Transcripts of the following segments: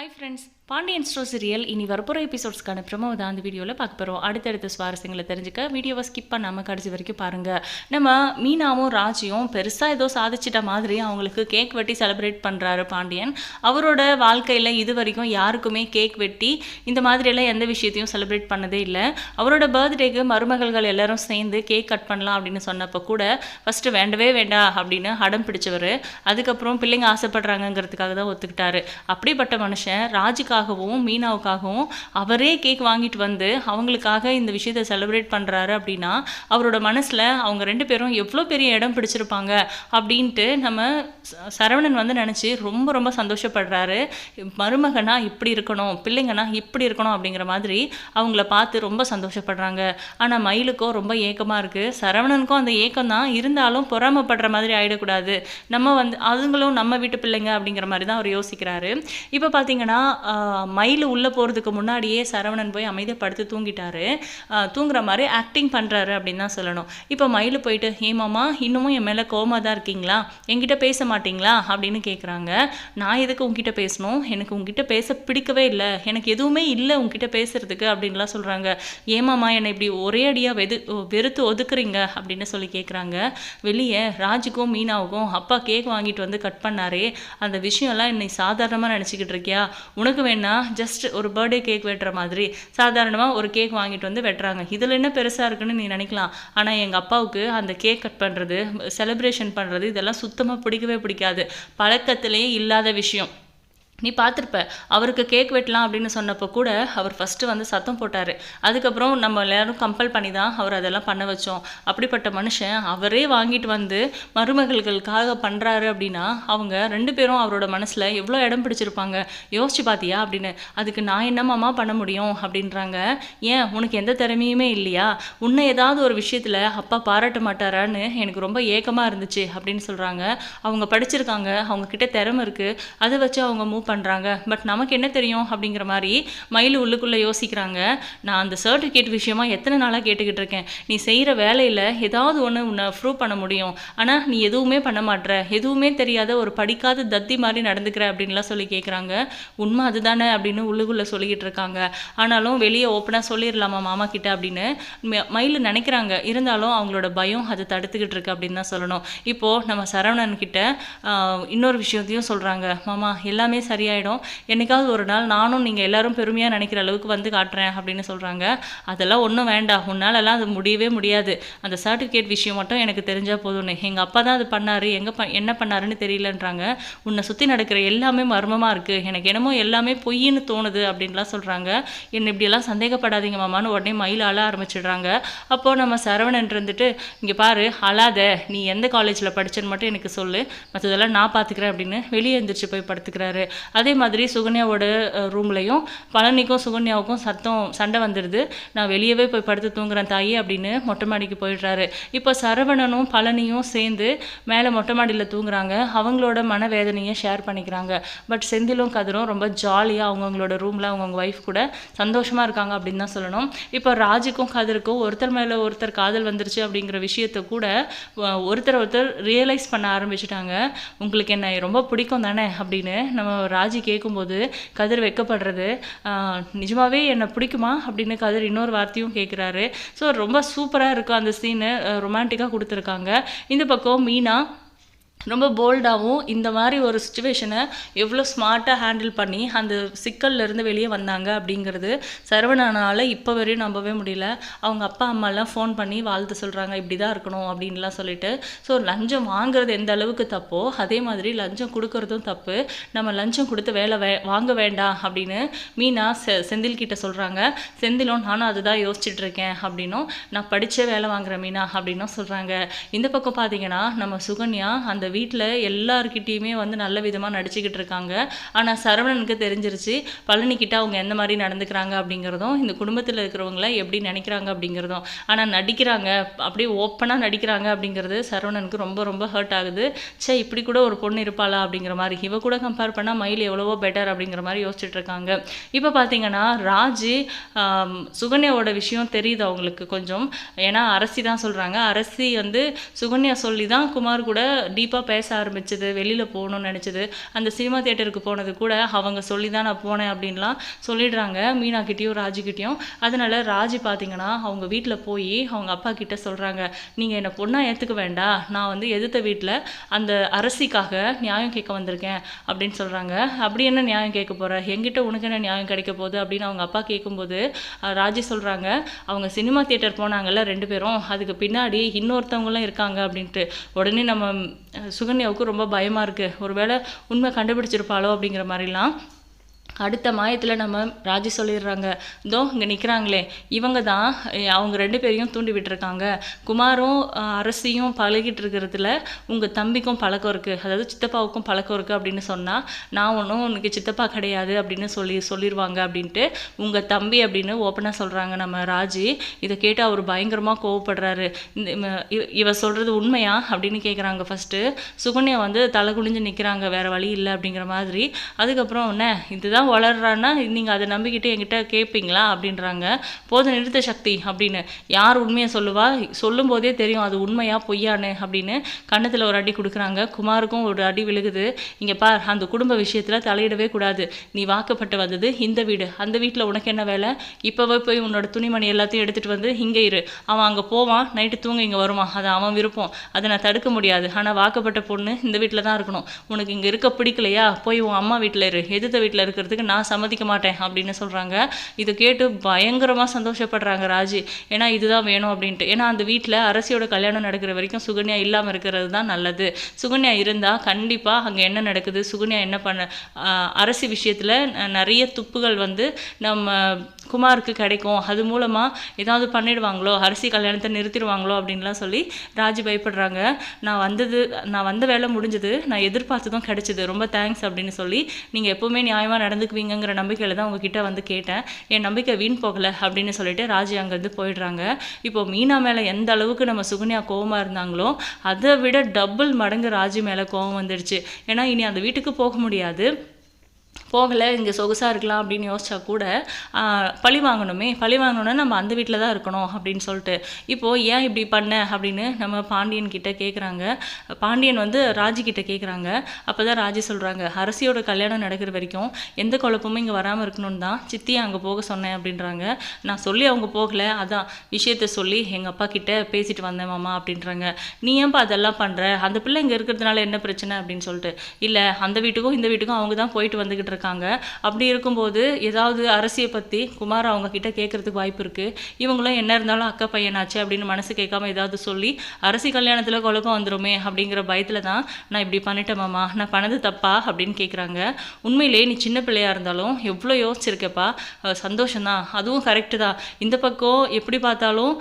Hi friends Pandian stores serial இனி வரப்போகிற எபிசோட்ஸ்க்கான promo தான் அந்த வீடியோவில் பார்க்க போகிறோம் அடுத்தடுத்த சுவாரஸ்யங்களை தெரிஞ்சுக்க வீடியோவை ஸ்கிப் பண்ணாமல் கடைசி வரைக்கும் பாருங்கள் நம்ம மீனாவும் ராஜியும் பெருசாக ஏதோ சாதிச்சிட்ட மாதிரி அவங்களுக்கு கேக் வெட்டி செலிப்ரேட் பண்ணுறாரு பாண்டியன். அவரோட வாழ்க்கையில் இது வரைக்கும் யாருக்குமே கேக் வெட்டி இந்த மாதிரியெல்லாம் எந்த விஷயத்தையும் செலிப்ரேட் பண்ணதே இல்லை. அவரோட பர்த்டேக்கு மருமகள்கள் எல்லாரும் சேர்ந்து கேக் கட் பண்ணலாம் அப்படின்னு சொன்னப்போ கூட ஃபஸ்ட்டு வேண்டவே வேண்டாம் அப்படின்னு அடம் பிடிச்சவர். அதுக்கப்புறம் பிள்ளைங்க ஆசைப்படுறாங்கங்கிறதுக்காக தான் ஒத்துக்கிட்டாரு. அப்படிப்பட்ட மனுஷன் ராஜுக்காகவும் மீனாவுக்காகவும் அவரே கேக் வாங்கிட்டு வந்து அவங்களுக்காக இந்த விஷயத்தை செலிப்ரேட் பண்ணுறாரு அப்படின்னா அவரோட மனசில் அவங்க ரெண்டு பேரும் எவ்வளோ பெரிய இடம் பிடிச்சிருப்பாங்க அப்படின்ட்டு நம்ம சரவணன் வந்து நினச்சி ரொம்ப ரொம்ப சந்தோஷப்படுறாரு. மருமகனா இப்படி இருக்கணும் பிள்ளைங்கன்னா இப்படி இருக்கணும் அப்படிங்கிற மாதிரி அவங்கள பார்த்து ரொம்ப சந்தோஷப்படுறாங்க. ஆனால் மயிலுக்கும் ரொம்ப ஏக்கமாக இருக்குது சரவணனுக்கும் அந்த ஏக்கம் தான் இருந்தாலும் பொறாமைப்படுற மாதிரி ஆகிடக்கூடாது நம்ம வந்து அதுங்களும் நம்ம வீட்டு பிள்ளைங்க அப்படிங்கிற மாதிரி தான் அவர் யோசிக்கிறாரு. இப்போ பார்த்து பார்த்தீங்கன்னா மயில் உள்ளே போகிறதுக்கு முன்னாடியே சரவணன் போய் அமைதியப்படுத்து தூங்கிட்டாரு. தூங்குற மாதிரி ஆக்டிங் பண்ணுறாரு அப்படின்னு தான் சொல்லணும். இப்போ மயில் போயிட்டு ஏமாமா இன்னமும் என் மேலே கோமா தான் இருக்கீங்களா? என்கிட்ட பேச மாட்டீங்களா? அப்படின்னு கேட்குறாங்க நான் எதுக்கு உங்ககிட்ட பேசணும்? எனக்கு உங்ககிட்ட பேச பிடிக்கவே இல்லை. எனக்கு எதுவுமே இல்லை உங்ககிட்ட பேசுறதுக்கு அப்படின்லாம் சொல்கிறாங்க ஏமாமா என்னை இப்படி ஒரே அடியாக வெது வெறுத்து ஒதுக்குறீங்க? அப்படின்னு சொல்லி கேட்குறாங்க வெளியே ராஜுக்கும் மீனாவுக்கும் அப்பா கேக் வாங்கிட்டு வந்து கட் பண்ணாரே. அந்த விஷயம்லாம் என்னை சாதாரணமாக நினச்சிக்கிட்டு இருக்கியா? உனக்கு வேணா ஜஸ்ட் ஒரு பர்த்டே கேக் வெட்டுற மாதிரி சாதாரணமாக ஒரு கேக் வாங்கிட்டு வந்து வெட்டுறாங்க. இதில் என்ன பெருசாக இருக்குன்னு நீ நினைக்கலாம். ஆனால் எங்கள் அப்பாவுக்கு அந்த கேக் கட் பண்ணுறது செலிப்ரேஷன் பண்ணுறது இதெல்லாம் சுத்தமாக பிடிக்கவே பிடிக்காது. பழக்கத்திலேயே இல்லாத விஷயம். நீ பார்த்துருப்ப அவருக்கு கேக் வெட்டலாம் அப்படின்னு சொன்னப்போ கூட அவர் ஃபஸ்ட்டு வந்து சத்தம் போட்டார். அதுக்கப்புறம் நம்ம எல்லாரும் கம்பல் பண்ணி தான் அவர் அதெல்லாம் பண்ண வச்சோம். அப்படிப்பட்ட மனுஷன் அவரே வாங்கிட்டு வந்து மருமகள்களுக்காக பண்ணுறாரு அப்படின்னா அவங்க ரெண்டு பேரும் அவரோட மனசில் எவ்வளோ இடம் பிடிச்சிருப்பாங்க. யோசிச்சு பார்த்தியா அப்படின்னு அதுக்கு நான் என்னமாமா பண்ண முடியும் அப்படின்றாங்க. ஏன் உனக்கு எந்த திறமையுமே இல்லையா? உன்னை ஏதாவது ஒரு விஷயத்தில் அப்பா பாராட்ட மாட்டாரான்னு எனக்கு ரொம்ப ஏக்கமாக இருந்துச்சு அப்படின்னு சொல்கிறாங்க அவங்க படிச்சிருக்காங்க அவங்க கிட்ட திறமை இருக்குது அதை வச்சு அவங்க மூவ் பண்ணுறாங்க பட் நமக்கு என்ன தெரியும் அப்படிங்கிற மாதிரி மயில் உள்ளுக்குள்ளே யோசிக்கிறாங்க. நான் அந்த சர்டிஃபிகேட் விஷயமா எத்தனை நாளாக கேட்டுக்கிட்டு இருக்கேன். நீ செய்கிற வேலையில் ஏதாவது ஒன்று உன்னை ப்ரூவ் பண்ண முடியும். ஆனால் நீ எதுவுமே பண்ண மாட்ற. எதுவுமே தெரியாத ஒரு படிக்காத தத்தி மாதிரி நடந்துக்கிற அப்படின்லாம் சொல்லி கேட்குறாங்க உண்மை அதுதானே அப்படின்னு உள்ளுக்குள்ளே சொல்லிக்கிட்டு இருக்காங்க. ஆனாலும் வெளியே ஓப்பனாக சொல்லிடலாமா மாமா கிட்ட அப்படின்னு ம- மயில் நினைக்கிறாங்க. இருந்தாலும் அவங்களோட பயம் அதை தடுத்துக்கிட்டு இருக்கு அப்படின்னு தான் சொல்லணும். இப்போது நம்ம சரவணன் கிட்ட இன்னொரு விஷயத்தையும் சொல்கிறாங்க மாமா எல்லாமே சரியாயிடும். என்னைக்காவது ஒரு நாள் நானும் நீங்கள் எல்லாரும் பெருமையாக நினைக்கிற அளவுக்கு வந்து காட்டுறேன் அப்படின்னு சொல்கிறாங்க அதெல்லாம் ஒன்றும் வேண்டாம். உன்னாலெல்லாம் அது முடியவே முடியாது. அந்த சர்டிஃபிகேட் விஷயம் மட்டும் எனக்கு தெரிஞ்சால் போதும்னு. எங்கள் அப்பா தான் அது பண்ணார். எங்கே ப என்ன பண்ணாருன்னு தெரியலன்றாங்க. உன்னை சுற்றி நடக்கிற எல்லாமே மர்மமாக இருக்குது எனக்கு என்னமோ எல்லாமே பொய்ன்னு தோணுது அப்படின்லாம் சொல்கிறாங்க என்னை இப்படியெல்லாம் சந்தேகப்படாதீங்க மாமான்னு உடனே மயில் அழ ஆரம்பிச்சிடுறாங்க. அப்போது நம்ம சரவணன் இருந்துட்டு இங்கே பாரு அழாத. நீ எந்த காலேஜில் படித்தேன்னு மட்டும் எனக்கு சொல்லு. மற்றதெல்லாம் நான் பார்த்துக்கிறேன் அப்படின்னு வெளியே எந்திரிச்சு போய் படுத்துக்கிறாரு. அதே மாதிரி சுகன்யாவோட ரூம்லையும் பழனிக்கும் சுகன்யாவுக்கும் சத்தம் சண்டை வந்துடுது நான் வெளியவே போய் படுத்து தூங்குறேன் தாயி அப்படின்னு மொட்டை மாடிக்கு போயிடுறாரு. இப்போ சரவணனும் பழனியும் சேர்ந்து மேலே மொட்டை மாடியில் தூங்குறாங்க. அவங்களோட மனவேதனையை ஷேர் பண்ணிக்கிறாங்க. பட் செந்திலும் கதிரும் ரொம்ப ஜாலியாக அவங்கவுங்களோட ரூமில் அவங்கவுங்க ஒய்ஃப் கூட சந்தோஷமாக இருக்காங்க அப்படின்னு தான் சொல்லணும். இப்போ ராஜுக்கும் கதிருக்கும் ஒருத்தர் மேலே ஒருத்தர் காதல் வந்துருச்சு அப்படிங்கிற விஷயத்தை கூட ஒருத்தர் ஒருத்தர் ரியலைஸ் பண்ண ஆரம்பிச்சிட்டாங்க. உங்களுக்கு என்ன ரொம்ப பிடிக்கும் தானே அப்படின்னு நம்ம ராஜி கேட்கும்போது கதிர் வெக்கப்படுறது நிஜமாகவே நிஜமாவே என்னை பிடிக்குமா? அப்படின்னு கதிர் இன்னொரு வார்த்தையும் கேட்குறாரு ஸோ ரொம்ப சூப்பராக இருக்கும் அந்த சீனு ரொமான்டிக்காக கொடுத்துருக்காங்க. இந்த பக்கம் மீனா ரொம்ப போல்டாகவும் இந்த மாதிரி ஒரு சுச்சுவேஷனை எவ்வளோ ஸ்மார்ட்டாக ஹேண்டில் பண்ணி அந்த சிக்கல்ல இருந்து வெளியே வந்தாங்க அப்படிங்கிறது சரவணனால் இப்போ வரையும் நம்பவே முடியல. அவங்க அப்பா அம்மாலாம் ஃபோன் பண்ணி வாழ்த்து சொல்கிறாங்க இப்படி தான் இருக்கணும் அப்படின்லாம் சொல்லிட்டு. ஸோ லஞ்சம் வாங்குறது எந்த அளவுக்கு தப்போ அதே மாதிரி லஞ்சம் கொடுக்கறதும் தப்பு. நம்ம லஞ்சம் கொடுத்து வேலை வே வாங்க வேண்டாம் அப்படின்னு மீனா செ செந்தில் கிட்ட சொல்கிறாங்க செந்திலும் நானும் அதுதான் யோசிச்சுட்டு இருக்கேன் அப்படின்னும் நான் படித்தே வேலை வாங்குறேன் மீனா அப்படின்னும் சொல்கிறாங்க இந்த பக்கம் பார்த்தீங்கன்னா நம்ம சுகன்யா அந்த வீட்டில் எல்லாருக்கிட்டேயுமே வந்து நல்ல விதமாக நடிச்சுக்கிட்டு இருக்காங்க ஆனால் சரவணனுக்கு தெரிஞ்சிருச்சு பழனிக்கிட்ட அவங்க எந்த மாதிரி நடந்துக்கிறாங்க அப்படிங்கிறதும் இந்த குடும்பத்தில் இருக்கிறவங்கள எப்படி நினைக்கிறாங்க அப்படிங்கிறதும். ஆனால் நடிக்கிறாங்க அப்படியே ஓப்பனாக நடிக்கிறாங்க அப்படிங்கிறது சரவணனுக்கு ரொம்ப ரொம்ப ஹர்ட் ஆகுது. ச்சே இப்படி கூட ஒரு பொண்ணு இருப்பாளா அப்படிங்கிற மாதிரி. இவ கூட கம்பேர் பண்ணால் மயில் எவ்வளவோ பெட்டர் அப்படிங்கிற மாதிரி யோசிச்சுட்டு இருக்காங்க இப்போ பார்த்தீங்கன்னா ராஜி சுகன்யாவோட விஷயம் தெரியுது அவங்களுக்கு கொஞ்சம். ஏன்னா அரசி தான் சொல்கிறாங்க அரசி வந்து சுகன்யா சொல்லி தான் குமார் கூட டீப்பாக கண்டிப்பாக பேச ஆரம்பிச்சது வெளியில் போகணும்னு நினச்சது. அந்த சினிமா தேட்டருக்கு போனது கூட அவங்க சொல்லி தான் நான் போனேன் அப்படின்லாம் சொல்லிடுறாங்க மீனாக்கிட்டேயும் ராஜுக்கிட்டேயும் அதனால ராஜு பார்த்தீங்கன்னா அவங்க வீட்டில் போய் அவங்க அப்பா கிட்ட சொல்கிறாங்க நீங்கள் என்னை பொண்ணாக ஏற்றுக்க வேண்டாம் நான் வந்து எதிர்த்த வீட்டில் அந்த அரசிக்காக நியாயம் கேட்க வந்திருக்கேன் அப்படின்னு சொல்கிறாங்க அப்படி என்ன நியாயம் கேட்க போகிற எங்கிட்ட உனக்கு என்ன நியாயம் கிடைக்க போகுது? அப்படின்னு அவங்க அப்பா கேட்கும்போது ராஜி சொல்கிறாங்க அவங்க சினிமா தியேட்டர் போனாங்கல்ல ரெண்டு பேரும் அதுக்கு பின்னாடி இன்னொருத்தவங்களும் இருக்காங்க அப்படின்ட்டு. உடனே நம்ம சுகன்யாவுக்கு ரொம்ப பயமாக இருக்குது ஒருவேளை உண்மை கண்டுபிடிச்சிருப்பாளோ அப்படிங்கிற மாதிரிலாம் அடுத்த மாயத்தில் நம்ம ராஜி சொல்லிடுறாங்க இதோ இங்கே நிற்கிறாங்களே இவங்க தான் அவங்க ரெண்டு பேரையும் தூண்டி விட்டுருக்காங்க. குமாரும் அரசியும் பழகிட்டு இருக்கிறதுல உங்கள் தம்பிக்கும் பழக்கம் இருக்குது அதாவது சித்தப்பாவுக்கும் பழக்கம் இருக்குது அப்படின்னு சொன்னால் நான் ஒன்றும் உனக்கு சித்தப்பா கிடையாது அப்படின்னு சொல்லி சொல்லிடுவாங்க அப்படின்ட்டு உங்கள் தம்பி அப்படின்னு ஓப்பனாக சொல்கிறாங்க நம்ம ராஜி. இதை கேட்டு அவர் பயங்கரமாக கோவப்படுறாரு. இந்த இவ சொல்கிறது உண்மையா? அப்படின்னு கேட்குறாங்க ஃபஸ்ட்டு சுகன்யா வந்து தலை குனிஞ்சு நிற்கிறாங்க வேறு வழி இல்லை அப்படிங்கிற மாதிரி. அதுக்கப்புறம் என்ன? இதுதான் வளர்றான்னா நீங்கள் அதை நம்பிக்கிட்டு என்கிட்ட கேட்பீங்களா அப்படின்றாங்க. போது நிறுத்த சக்தி அப்படின்னு. யார் உண்மையை சொல்லுவா? சொல்லும் போதே தெரியும் அது உண்மையா பொய்யான்னு அப்படின்னு கன்னத்தில் ஒரு அடி கொடுக்குறாங்க. குமாருக்கும் ஒரு அடி விழுகுது. இங்கே பார் அந்த குடும்ப விஷயத்தில் தலையிடவே கூடாது. நீ வாக்கப்பட்டு வந்தது இந்த வீடு. அந்த வீட்டில் உனக்கு என்ன வேலை? இப்போவே போய் உன்னோட துணிமணி எல்லாத்தையும் எடுத்துகிட்டு வந்து இங்கே இரு. அவன் அங்கே போவான். நைட்டு தூங்க இங்கே வருவான். அது அவன் விருப்பம். அதை நான் தடுக்க முடியாது. ஆனால் வாக்கப்பட்ட பொண்ணு இந்த வீட்டில் தான் இருக்கணும். உனக்கு இங்கே இருக்க பிடிக்கலையா? போய் உன் அம்மா வீட்டில் இரு. எதிர்த்த வீட்டில் இருக்கிறதுக்கு நான் சம்மதிக்க மாட்டேன் அப்படின்னு சொல்கிறாங்க இதை கேட்டு பயங்கரமாக சந்தோஷப்படுறாங்க ராஜி. ஏன்னா இதுதான் வேணும் அப்படின்ட்டு. ஏன்னா அந்த வீட்டில் அரசியோட கல்யாணம் நடக்கிற வரைக்கும் சுகன்யா இல்லாமல் இருக்கிறது தான் நல்லது. சுகன்யா இருந்தால் கண்டிப்பாக அங்கே என்ன நடக்குது? சுகன்யா என்ன பண்ண அரசி விஷயத்தில் நிறைய துப்புகள் வந்து நம்ம குமாருக்கு கிடைக்கும். அது மூலமாக ஏதாவது பண்ணிடுவாங்களோ? அரிசி கல்யாணத்தை நிறுத்திடுவாங்களோ? அப்படின்லாம் சொல்லி ராஜி பயப்படுறாங்க. நான் வந்தது நான் வந்த வேலை முடிஞ்சது. நான் எதிர்பார்த்ததும் கிடைச்சிது. ரொம்ப தேங்க்ஸ் அப்படின்னு சொல்லி நீங்கள் எப்போவுமே நியாயமாக நடந்துக்குவீங்கங்கிற நம்பிக்கையில் தான் உங்ககிட்ட வந்து கேட்டேன். என் நம்பிக்கை வீண் போகலை அப்படின்னு சொல்லிட்டு ராஜி அங்கேருந்து போயிடுறாங்க. இப்போ மீனா மேலே எந்த அளவுக்கு நம்ம சுகன்யா கோவமாக இருந்தாங்களோ அதை விட டபுள் மடங்கு ராஜி மேலே கோவம் வந்துடுச்சு. ஏன்னா இனி அந்த வீட்டுக்கு போக முடியாது. போகலை இங்கே சொகுசாக இருக்கலாம் அப்படின்னு யோசிச்சா கூட பழி வாங்கணுமே பழி வாங்கணுன்னா நம்ம அந்த வீட்டில் தான் இருக்கணும் அப்படின்னு சொல்லிட்டு. இப்போது ஏன் இப்படி பண்ண அப்படின்னு நம்ம பாண்டியன் கிட்ட கேட்குறாங்க பாண்டியன் வந்து ராஜி கிட்ட கேட்குறாங்க அப்போ தான் ராஜி சொல்கிறாங்க அரசியோட கல்யாணம் நடக்கிற வரைக்கும் எந்த குழப்பமும் இங்கே வராமல் இருக்கணும்னு தான் சித்தியை அங்கே போக சொன்னேன் அப்படின்றாங்க. நான் சொல்லி அவங்க போகலை அதான் விஷயத்த சொல்லி எங்கள் அப்பா கிட்ட பேசிட்டு வந்தேன் மாமா அப்படின்றாங்க. நீ ஏன்பா அதெல்லாம் பண்ணுற அந்த பிள்ளை இங்கே இருக்கிறதுனால என்ன பிரச்சனை? அப்படின்னு சொல்லிட்டு. இல்லை அந்த வீட்டுக்கும் இந்த வீட்டுக்கும் அவங்க தான் போயிட்டு வந்துக்கிட்டு இருக்காங்க. அப்படி இருக்கும்போது ஏதாவது அரசியை பற்றி குமார் அவங்க கிட்ட கேட்கறதுக்கு வாய்ப்பு இருக்குது இவங்களும் என்ன இருந்தாலும் அக்கா பையனாச்சு அப்படின்னு மனசு கேட்காம ஏதாவது சொல்லி அரசி கல்யாணத்தில் குழப்பம் வந்துருமே அப்படிங்கிற பயத்தில் தான் நான் இப்படி பண்ணிட்டேன் மாமா நான் பண்ணது தப்பா அப்படின்னு கேட்குறாங்க உண்மையிலே நீ சின்ன பிள்ளையா இருந்தாலும் எவ்வளோ யோசிச்சிருக்கப்பா? அஹ் சந்தோஷம்தான் அதுவும் கரெக்டு தான். இந்த பக்கம் எப்படி பார்த்தாலும்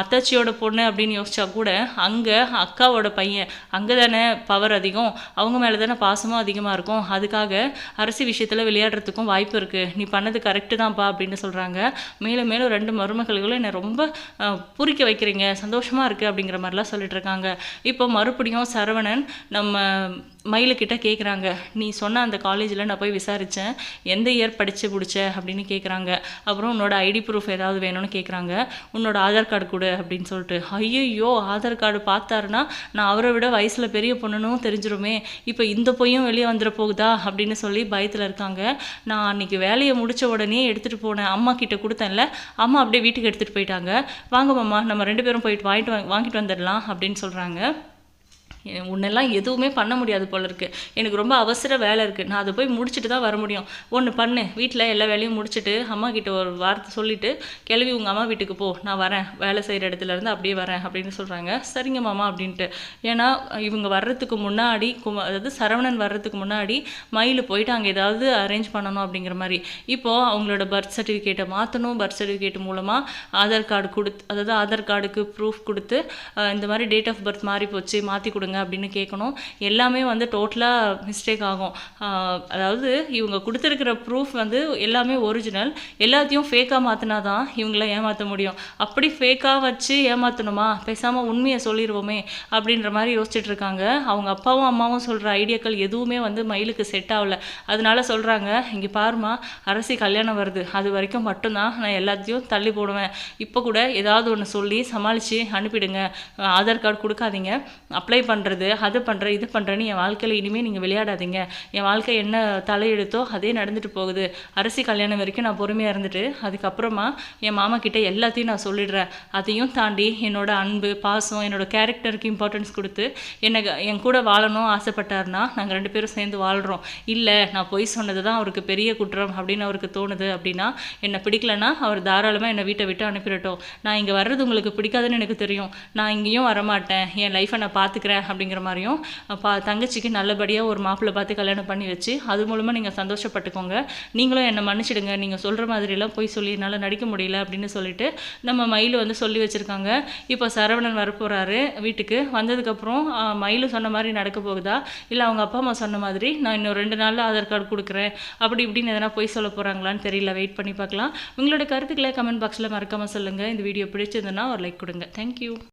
அத்தாச்சியோட பொண்ணு அப்படின்னு யோசிச்சா கூட அங்கே அக்காவோட பையன் அங்கே தானே பவர் அதிகம். அவங்க மேலே தானே பாசமும் அதிகமாக இருக்கும். அதுக்காக அரசி விஷயத்தில் விளையாடுறதுக்கும் வாய்ப்பு இருக்குது நீ பண்ணது கரெக்டு தான்ப்பா அப்படின்னு சொல்கிறாங்க மேலும் மேலும் ரெண்டு மருமகள்களும் என்னை ரொம்ப அஹ், பூரிக்க வைக்கிறீங்க. சந்தோஷமாக இருக்குது அப்படிங்கிற மாதிரிலாம் சொல்லிட்டு இருக்காங்க. இப்போ மறுபடியும் சரவணன் நம்ம மயிலுக்கிட்ட கேட்குறாங்க நீ சொன்ன அந்த காலேஜில் நான் போய் விசாரித்தேன் எந்த இயர் படித்து பிடிச்ச? அப்படின்னு கேட்குறாங்க அப்புறம் உன்னோட ஐடி ப்ரூஃப் ஏதாவது வேணும்னு கேட்குறாங்க உன்னோட ஆதார் கார்டு கொடு அப்படின்னு சொல்லிட்டு. ஐயோ ஆதார் கார்டு பார்த்தாருன்னா நான் அவரை விட வயசில் பெரிய பொண்ணுன்னு தெரிஞ்சிருமே. இப்போ இந்த பொய்யும் வெளியே வந்துட போகுதா? அப்படின்னு சொல்லி பயத்தில் இருக்காங்க. நான் அன்னைக்கு வேலையை முடித்த உடனே எடுத்துகிட்டு போனேன். அம்மா கிட்டே கொடுத்தேன்ல. அம்மா அப்படியே வீட்டுக்கு எடுத்துகிட்டு போயிட்டாங்க. வாங்க மாமா நம்ம ரெண்டு பேரும் போயிட்டு வாங்கிட்டு வா- வாங்கிட்டு வந்துடலாம் அப்படின்னு சொல்கிறாங்க உன்னெல்லாம் எதுவுமே பண்ண முடியாது போல இருக்குது எனக்கு ரொம்ப அவசர வேலை இருக்குது நான் அதை போய் முடிச்சுட்டு தான் வர முடியும். ஒன்று பண்ணு. வீட்டில் எல்லா வேலையும் முடிச்சுட்டு அம்மா கிட்ட ஒரு வார்த்தை சொல்லிவிட்டு கிளவி உங்கள் அம்மா வீட்டுக்கு போ. நான் வரேன். வேலை செய்கிற இடத்துல இருந்து அப்படியே வரேன். அப்படின்னு சொல்கிறாங்க சரிங்க மாமா அப்படின்ட்டு. ஏன்னா இவங்க வர்றதுக்கு முன்னாடி கும அதாவது சரவணன் வர்றதுக்கு முன்னாடி மயில் போயிட்டு அங்கே ஏதாவது அரேஞ்ச் பண்ணணும் அப்படிங்கிற மாதிரி. இப்போது அவங்களோட பர்த் சர்டிஃபிகேட்டை மாற்றணும் பர்த் சர்டிஃபிகேட் மூலமாக ஆதார் கார்டு கொடுத்து அதாவது ஆதார் கார்டுக்கு ப்ரூஃப் கொடுத்து இந்த மாதிரி டேட் ஆஃப் பர்த் மாறி போச்சு மாற்றி கொடுங்க அப்படின்னு கேட்கணும். எல்லாமே வந்து டோட்டலாக மிஸ்டேக் ஆகும். அதாவது இவங்க கொடுத்துருக்கிற ப்ரூஃப் வந்து எல்லாமே ஒரிஜினல் எல்லாத்தையும் ஃபேக்காக மாற்றினா தான் இவங்கள ஏமாற்ற முடியும். அப்படி ஃபேக்காக வச்சு ஏமாற்றணுமா பேசாமல் உண்மையை சொல்லிடுவோமே அப்படின்ற மாதிரி யோசிச்சுட்டு இருக்காங்க. அவங்க அப்பாவும் அம்மாவும் சொல்கிற ஐடியாக்கள் எதுவுமே வந்து மயிலுக்கு செட் ஆகல. அதனால சொல்கிறாங்க இங்கே பாருமா அரசி கல்யாணம் வருது. அது வரைக்கும் மட்டும்தான் நான் எல்லாத்தையும் தள்ளி போடுவேன். இப்போ கூட ஏதாவது ஒன்று சொல்லி சமாளித்து அனுப்பிடுங்க. ஆதார் கார்டு கொடுக்காதீங்க. அப்ளை பண்ண. பண்ணுறது அது பண்ணுறேன் இது பண்ணுறேன்னு என் வாழ்க்கையில் இனிமேல் நீங்கள் விளையாடாதீங்க. என் வாழ்க்கை என்ன தலையெடுத்தோ அதே நடந்துட்டு போகுது. அரசி கல்யாணம் வரைக்கும் நான் பொறுமையாக இருந்துட்டு அதுக்கப்புறமா என் மாமா கிட்டே எல்லாத்தையும் நான் சொல்லிடுறேன். அதையும் தாண்டி என்னோட அன்பு பாசம் என்னோட கேரக்டருக்கு இம்பார்ட்டன்ஸ் கொடுத்து என்னை என் கூட வாழணும் ஆசைப்பட்டாருன்னா நாங்கள் ரெண்டு பேரும் சேர்ந்து வாழ்கிறோம் இல்லை நான் பொய் சொன்னது தான் அவருக்கு பெரிய குற்றம் அப்படின்னு அவருக்கு தோணுது அப்படின்னா என்னை பிடிக்கலன்னா அவர் தாராளமாக என்னை வீட்டை விட்டு அனுப்பிடட்டும். நான் இங்கே வர்றது உங்களுக்கு பிடிக்காதுன்னு எனக்கு தெரியும். நான் இங்கேயும் வரமாட்டேன். என் லைஃப்பை நான் பார்த்துக்கிறேன் அப்படிங்கிற மாதிரியும் பா தங்கச்சிக்கு நல்லபடியாக ஒரு மாப்பிள்ளை பார்த்து கல்யாணம் பண்ணி வச்சு அது மூலமாக நீங்கள் சந்தோஷப்பட்டுக்கோங்க. நீங்களும் என்னை மன்னிச்சிடுங்க. நீங்கள் சொல்கிற மாதிரிலாம் போய் சொல்லி என்னால் நடிக்க முடியல அப்படின்னு சொல்லிட்டு நம்ம மயில் வந்து சொல்லி வச்சுருக்காங்க. இப்போ சரவணன் வரப்போகிறாரு வீட்டுக்கு. வந்ததுக்கப்புறம் மயில் சொன்ன மாதிரி நடக்க போகுதா? இல்லை அவங்க அப்பா அம்மா சொன்ன மாதிரி நான் இன்னும் ரெண்டு நாளில் ஆதார் கார்டு கொடுக்குறேன். அப்படி இப்படின்னு எதனா போய் சொல்ல போகிறாங்களான்னு தெரியல. வெயிட் பண்ணி பார்க்கலாம். உங்களோட கருத்துக்களை கமெண்ட் பாக்ஸில் மறக்காமல் சொல்லுங்கள் இந்த வீடியோ பிடிச்சிருந்ததுன்னா ஒரு லைக் கொடுங்க. தேங்க்யூ